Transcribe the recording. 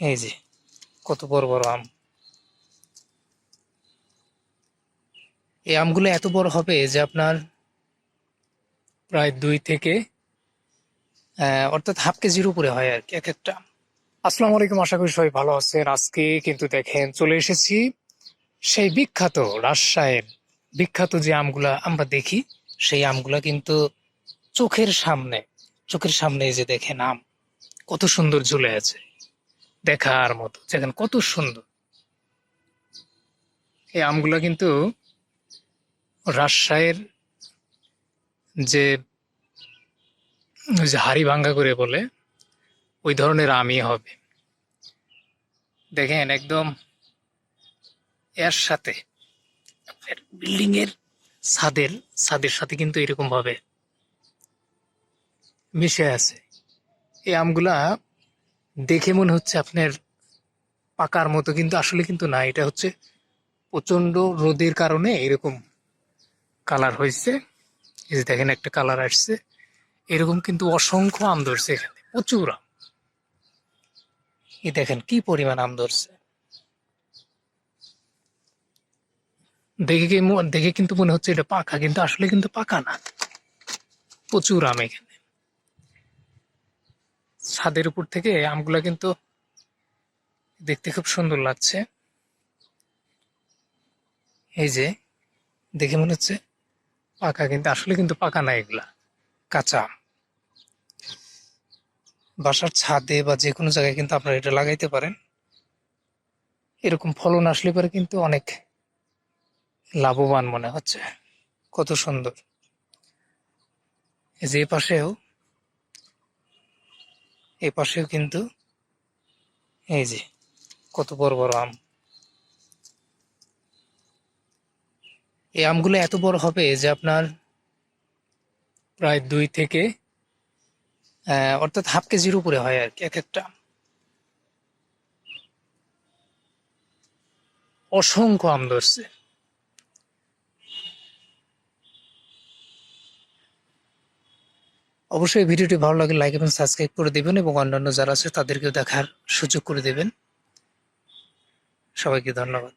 এই যে, কত বড় বড় আম। এই আমগুলো এত বড় হবে যে আপনার প্রায় দুই থেকে অর্থাৎ হাফ কেজির উপরে হয় আর কি, এক একটা। আসসালামু আলাইকুম, আশা করি সবাই ভালো আছেন। আজকে কিন্তু দেখেন চলে এসেছি সেই বিখ্যাত রাজশাহীর বিখ্যাত যে আমগুলা আমরা দেখি, সেই আমগুলা কিন্তু চোখের সামনে চোখের সামনে যে দেখেন আম, কত সুন্দর ঝুলে আছে। দেখার মতো। দেখেন কত সুন্দর। এই আমগুলা কিন্তু রাজশাহীর যে যে হাড়ি ভাঙ্গা করে বলে, ওই ধরনের আমই হবে। দেখেন একদম এর সাথে বিল্ডিং এর ছাদের ছাদের সাথে কিন্তু এরকম ভাবে মিশে আছে। এই আমগুলা দেখে মনে হচ্ছে আপনার পাকার মতো, কিন্তু আসলে কিন্তু না। এটা হচ্ছে প্রচণ্ড রোদের কারণে এরকম কালার হয়েছে। এই যে দেখেন একটা কালার আসছে। এরকম কিন্তু অসংখ্য আম ধরছে এখানে, প্রচুর আম। এই দেখেন কি পরিমাণ আম ধরছে। দেখে দেখে কিন্তু মনে হচ্ছে এটা পাকা, কিন্তু আসলে কিন্তু পাকা না। প্রচুর আম এখানে। ছাদের উপর থেকে আমগুলা কিন্তু দেখতে খুব সুন্দর লাগছে। এই যে, দেখে মনে হচ্ছে পাকা কিন্তু, আসলে কিন্তু পাকা না এগুলা, কাঁচা। বাসার ছাদে বা যে কোনো জায়গায় কিন্তু আপনারা এটা লাগাইতে পারেন। এরকম ফলন আসলে পরে কিন্তু অনেক লাভবান মনে হচ্ছে। কত সুন্দর। এই যে পাশেও এ পাশেও কিন্তু এই যে কত বড় বড় আম এই আমগুলো এত বড় হবে যে আপনার প্রায় দুই থেকে অর্থাৎ হাফ কেজির উপরে হয় আর কি, এক একটা আম। অসংখ্য আম ধরছে অবশ্যই ভিডিওটি ভালো লাগে লাইক এবং সাবস্ক্রাইব করে দেবেন এবং অন্যান্য যারা আছে তাদেরকেও দেখার সুযোগ করে দেবেন। সবাইকে ধন্যবাদ।